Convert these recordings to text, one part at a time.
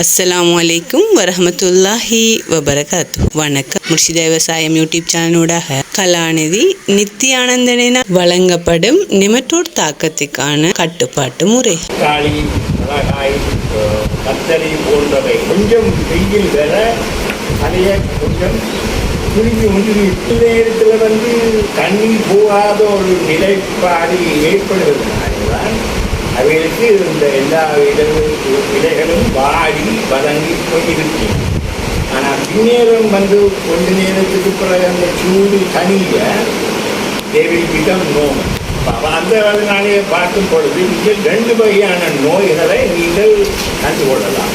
அஸ்லாம் வலைக்கும் வரமத்துல்லாஹி வபரகாத்து வணக்கம். முர்ஷித விவசாயம் யூடியூப் சேனலூடாக கலாநிதி நித்தியானந்தனின வழங்கப்படும் நிமட்டோட் தாக்கத்துக்கான கட்டுப்பாட்டு முறை. தக்காளி மிளகாய் அஹ், கத்தரி போன்றவை கொஞ்சம் வெயில் வர அதைய கொஞ்சம் திரும்பி முடிஞ்சு இந்த நேரத்தில் வந்து தண்ணி போகாத ஒரு நிலைப்பாடு ஏற்படுவதனால்தான் அவைகளுக்கு இந்த எல்லா இடங்களும் இலைகளும் வாடி வதங்கி போயிருக்கு ஆனால் பின்னேரம் வந்து கொஞ்ச நேரத்துக்கு பிறகு அந்த சூடு தனிய தேவில் விதம் நோய். அந்த நாளே பார்க்கும் பொழுது நீங்கள் ரெண்டு வகையான நோய்களை நீங்கள் கண்டு கொள்ளலாம்.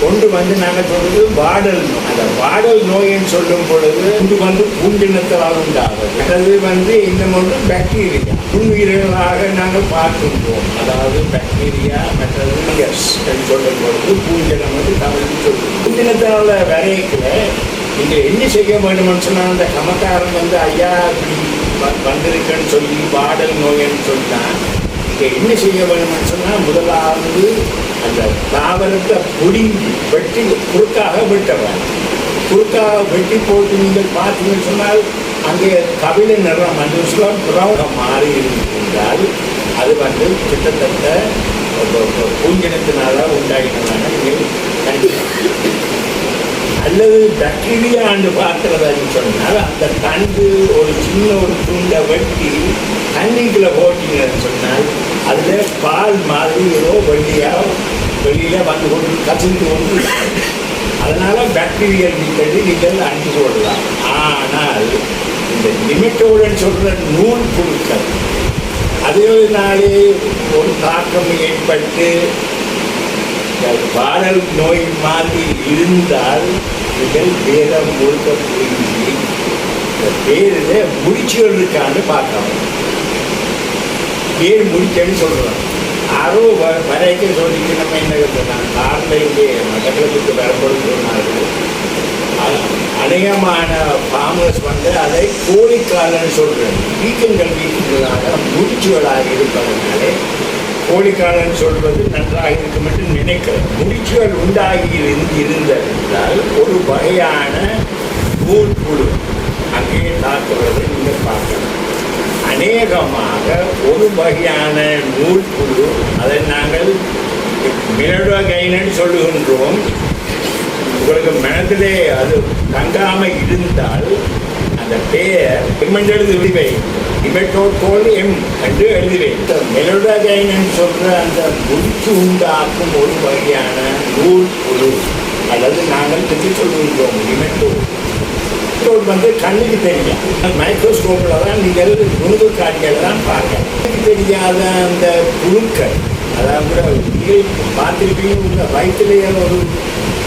கொண்டு வந்து நாங்கள் சொல்வது வாடல் நோய். அந்த வாடல் நோயின்னு சொல்லும் பொழுது இது வந்து பூண்டினத்தால் உண்டாகும் அது வந்து இன்னும் ஒன்று பாக்டீரியா புண்ணுயிர்களாக நாங்கள் பார்க்கின்றோம். அதாவது பாக்டீரியா மற்றது வைரஸ் என்று சொல்லும் பொழுது பூஞ்சனம் வந்து தமிழ் சொல்லுவோம் நீங்கள் என்ன செய்ய வேண்டும்னு சொன்னால் அந்த கமக்காரன் வந்து ஐயா இப்படி சொல்லி பாடல் நோயன்னு சொன்னால் இங்கே என்ன செய்ய வேண்டும்னு சொன்னால் முதலாவது அந்த தாவரத்தை பிடுங்கி வெட்டி குறுக்காக வெட்டவன் குறுக்காக வெட்டி போட்டு நீங்கள் பார்த்தீங்கன்னு சொன்னால் அங்கே கபில நிறம் அந்த விஷயம் புறம் மாறி இருந்தால் அது வந்து கிட்டத்தட்ட பூஞ்சனத்தினால உண்டாகினதான நீங்கள் அல்லது பாக்டீரியான்னு பார்க்கிறதான்னு சொன்னால் அந்த தண்டு ஒரு சின்ன ஒரு துண்டை வெட்டி தண்ணிக்குள்ளே போட்டீங்கன்னு சொன்னால் அதில் பால் மாதிரி ஏதோ வெளியாக வெளியில் வந்து கொண்டு கசிந்து கொண்டு அதனால் பாக்டீரியல் நீங்கள் நீங்கள் அணிந்து கொள்ளலாம் ஆனால் இந்த நிமிட்டோடன் சொல்கிற நூல் புழுக்கள் அதனாலே ஒரு தாக்கம் ஏற்பட்டு பாடல் நோய் மாதிரி இருந்தால் நீங்கள் வேதம் முழுக்க புரிஞ்சு இந்த பேரில் முடிச்சுகள் இருக்கான்னு பார்க்கணும். பேர் முடிச்சேன்னு சொல்கிறோம் யாரோ வ வரைக்க சொல்லிட்டு நம்ம என்ன நான் காரில் இங்கே மட்டக்களத்துக்கு வரும்போது சொன்னார்கள். அநேகமான ஃபார்மர்ஸ் வந்து அதை கோழிக்காலன்னு சொல்கிறேன் வீக்கங்கள் வீக்கங்களாக முடிச்சுகளாக இருப்பதனாலே கோழிக்காலன் சொல்வது நன்றாக இருக்கும் என்று நினைக்கிறேன் முடிச்சுகள் உண்டாகி இருந்து ஒரு வகையான நூல் குழு. அங்கே தாக்குவதை நீங்கள் பார்க்கலாம். அநேகமாக ஒரு வகையான நூல் குழு அதை நாங்கள் மிளடகைன்னு சொல்லுகின்றோம். உங்களுக்கு மனதிலே அது தங்காமல் இருந்தால் அந்த பெயர் எம் எழுதி விடுவை இவற்றோட்கோள் எம் என்று எழுதுவேன் மெலோடகைன் சொல்ற அந்த முடிச்சு உண்டாக்கும் ஒரு வகையான நூல் புழு அல்லது நாங்கள் திருப்பி சொல்லுகின்றோம் இமெட்டோ மைக்ரோஸ்கோப் வந்து கண்ணுக்கு தெரியும் மைக்ரோஸ்கோப்பில் தான் நீங்கள் நுணுகு காட்சிகளை தான் பார்க்கலாம் கண்ணுக்கு தெரியாத அந்த புழுக்கள் அதாவது பார்த்துருக்கீங்க பார்த்துருப்பீங்க உங்கள் வயிற்றுலேயே ஒரு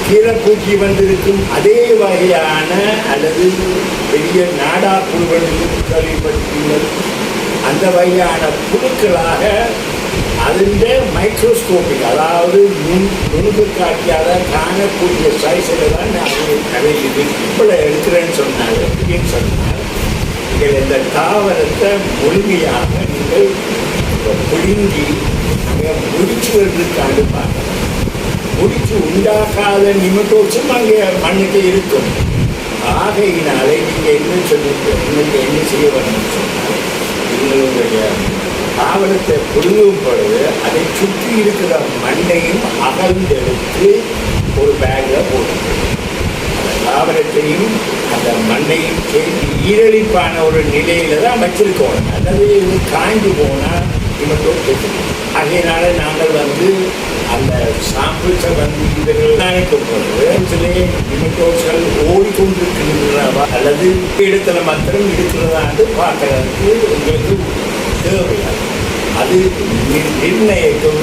கீழக்கூட்டி வந்திருக்கும் அதே வகையான அல்லது பெரிய நாடா குழுவென்று கேள்விப்பட்டுள்ளது அந்த வகையான புழுக்களாக அதில் மைக்ரோஸ்கோபிக் அதாவது நுண் நுணுக்கு காட்டியாக காணக்கூடிய சைஸில் தான் நாங்கள் கடையில் இப்போ எடுக்கிறேன்னு சொன்னாங்க அப்படின்னு சொன்னால் நீங்கள் இந்த தாவரத்தை முழுமையாக நீங்கள் பிடுங்கி அங்கே முடிச்சு வருவதற்கு அனுப்பாங்க முடிச்சு உண்டாகாத நிமிட்டோச்சும் அங்கே மண்ணுக்கு இருக்கும். ஆகையினாலே நீங்கள் என்ன சொல்லிட்டு உங்களுக்கு என்ன செய்ய வரணும்னு சொன்னால் உங்களுடைய தாவரத்தை புழுங்கும் பொழுது அதை சுற்றி இருக்கிற மண்ணையும் அகழ்ந்தெடுத்து ஒரு பேக்கில் போட்டு தாவரத்தையும் அந்த மண்ணையும் சேர்த்து ஈரழிப்பான ஒரு நிலையில தான் வச்சிருக்கோம். அதாவது காய்ந்து போனால் இவற்றோடு ஆகையினால நாங்கள் வந்து அந்த சாம்பிள்ஸை வந்து இவர்கள் நினைக்கும் ஓடிக்கொண்டிருக்கின்றனவா? அல்லது இடத்துல மாத்திரம் இருக்கிறதான்னு பார்க்கறதுக்கு உங்களுக்கு தேவையா அது நிர்ணயிக்கும்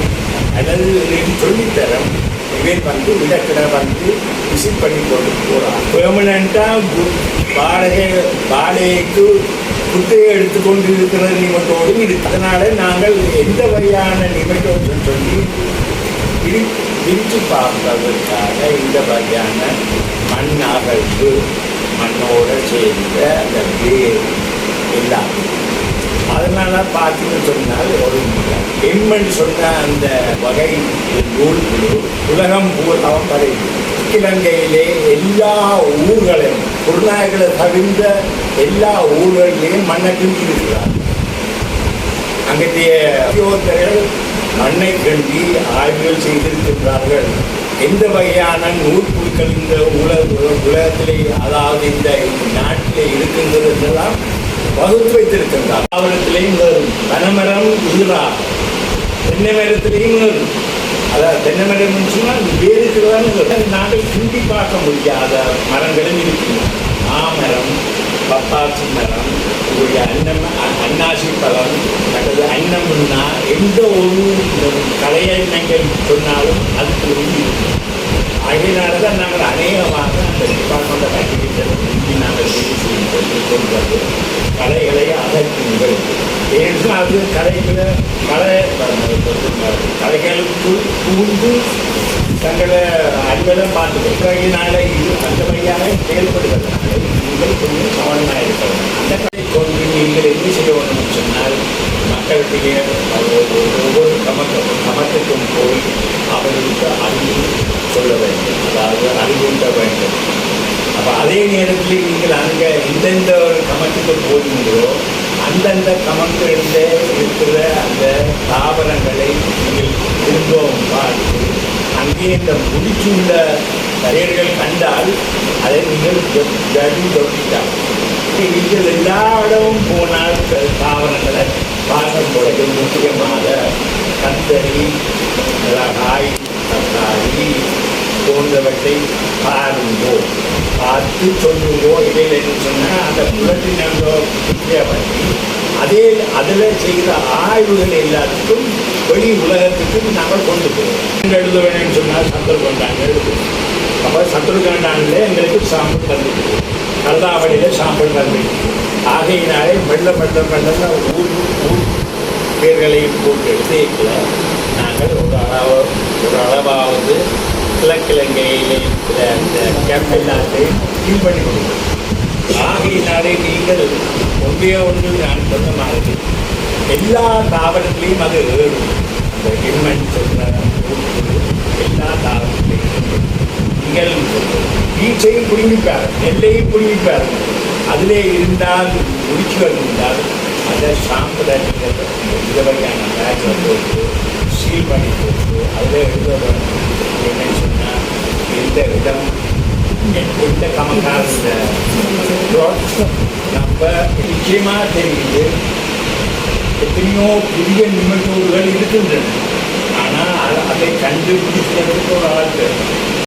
அல்லது சொல்லித்தரம் இவன் வந்து விளக்கிட வந்து விசிட் பண்ணி கொண்டு போகிறான் பெர்மனண்ட்டாக வாடகை வாடகைக்கு குத்தையை எடுத்துக்கொண்டு இருக்கிற நிமிட்டோடும் இருக்கு அதனால் நாங்கள் எந்த வகையான நிமிட்டோன்னு சொல்லி பிரி பிரித்து பார்ப்பதற்காக இந்த வகையான மண் அகழ்வு மண்ணோட சேர்ந்த அந்த வேர் எல்லாம். அதனால பார்த்தீங்கன்னு சொன்னால் ஒரு எம்மன் சொன்ன அந்த வகை நூல் குழு உலகம் பூராவும் பரவி இலங்கையிலே எல்லா ஊர்களையும் குருநாயகளை தவிர்ந்த எல்லா ஊர்களிலேயும் மண்ணை கிண்டி இருக்கிறார் அங்கத்தைய உத்தியோகத்தர்கள் மண்ணை கண்டி ஆய்வுகள் செய்திருக்கின்றார்கள். எந்த வகையான நூற்புழுக்கள் இந்த உலக உலகத்திலே அதாவது இந்த நாட்டிலே இருக்கின்றது என்றெல்லாம் வகுத்து வைத்திருக்கின்றார். தாவரத்திலேயும் வரும். பனமரம் உதிரா. தென்னை மரத்திலேயும் வரும். அதாவது தென்னை மரம் சொன்னால் வேறுக்கிறதான நாங்கள் கிண்டி பார்க்க முடியாத மரங்களும் இருக்கின்றன. மாமரம் பப்பாசி மரம் உங்களுடைய அன்னம் அன்னாசி பழம் அல்லது அன்னம்னா எந்த ஒரு கலையை நீங்கள் சொன்னாலும் அதுக்கு உறுதி இருக்கு. ஆகையினால தான் நாங்கள் அநேகமாக அந்த டிபார்ட்மெண்ட் ஆக்டிவிட்டி நாங்கள் செய்து கொண்டு கலைகளை அகற்றுங்கள் ஏன்னு அது கலைகளை கலை கலைகளுக்கு பூந்து தங்களை அறிவதை பார்த்து இது அந்த வழியாக செயல்படுகிறதுனால நீங்கள் கொஞ்சம் கவனமாக இருக்கணும் அந்த நீங்கள் என்ன செய்ய வேணும்னு சொன்னால் மக்களுடைய ஒவ்வொரு கமக்க கமக்கத்துக்கும் போய் அவர்களுக்கு அறிவு சொல்ல வேண்டும் அதாவது அறிவூட்ட வேண்டும் அப்போ அதே நேரத்தில் நீங்கள் அங்கே எந்தெந்த ஒரு கமத்துக்கு போகிறீங்களோ அந்தந்த கமங்களில் இருக்கிற அந்த தாவரங்களை நீங்கள் திரும்பவும் பார்த்து அங்கே இந்த முடிச்சுள்ள கரையர்கள் கண்டால் அதை நீங்கள் ஜடி தொட்டிட்டால் நீங்கள் எல்லா இடமும் போனால் தாவரங்களை பார்க்க போகிறது முக்கியமாக கத்தரி மிளகாய் தக்காளி போன்றவற்றை பாருங்கோ. பார்த்து சொல்லுங்கோ. இடையில என்ன சொன்னால் அந்த புலட்டி நாங்கள் அதே அதில் செய்த ஆய்வுகள் எல்லாத்துக்கும் வெளி உலகத்துக்கு நாங்கள் கொண்டு போவோம். எழுத வேணும்னு சொன்னால் சந்தர் கொண்டாங்க எழுதுவோம் அப்போ சத்துரு எங்களுக்கு சாம்பல் தந்துட்டு. கருதாவளியில் சாம்பல் நன்மை ஆகையினாலே மெல்ல மெல்ல மெல்ல ஊர் ஊர் பேர்களையும் போட்டு எடுத்து நாங்கள் ஒரு அளவு ஒரு அளவாவது கிழக்கிழங்கையில் இருக்கிற அந்த கேப் நாட்டை ஃபீல் பண்ணி கொடுக்கணும் ஆகையினாலே நீங்கள் ஒன்றே ஒன்று நான் சொன்ன மாதிரி எல்லா தாவரத்திலையும் அது ஏறும். அந்த எம்மன் சொன்ன எல்லா தாவரத்திலையும் பீச்சையும் புரிவிப்பார் எல்லையும் புரிவிப்பார் அதிலே இருந்தால் முடிச்சுகள் இருந்தால் அதை சாம்பிளை இந்த வகையான பேக்கில் போட்டு சீல் பண்ணி போட்டு அதில் எழுத என்ன சொன்னால் எந்த இடம் எந்த கமக்கார நம்ம நிச்சயமாக தெரியுது. எத்தனையோ புதிய நிமிடங்கள் இருக்கின்றன. ஆனால் அதை கண்டுபிடிக்கிறதுக்கு ஒரு ஆள்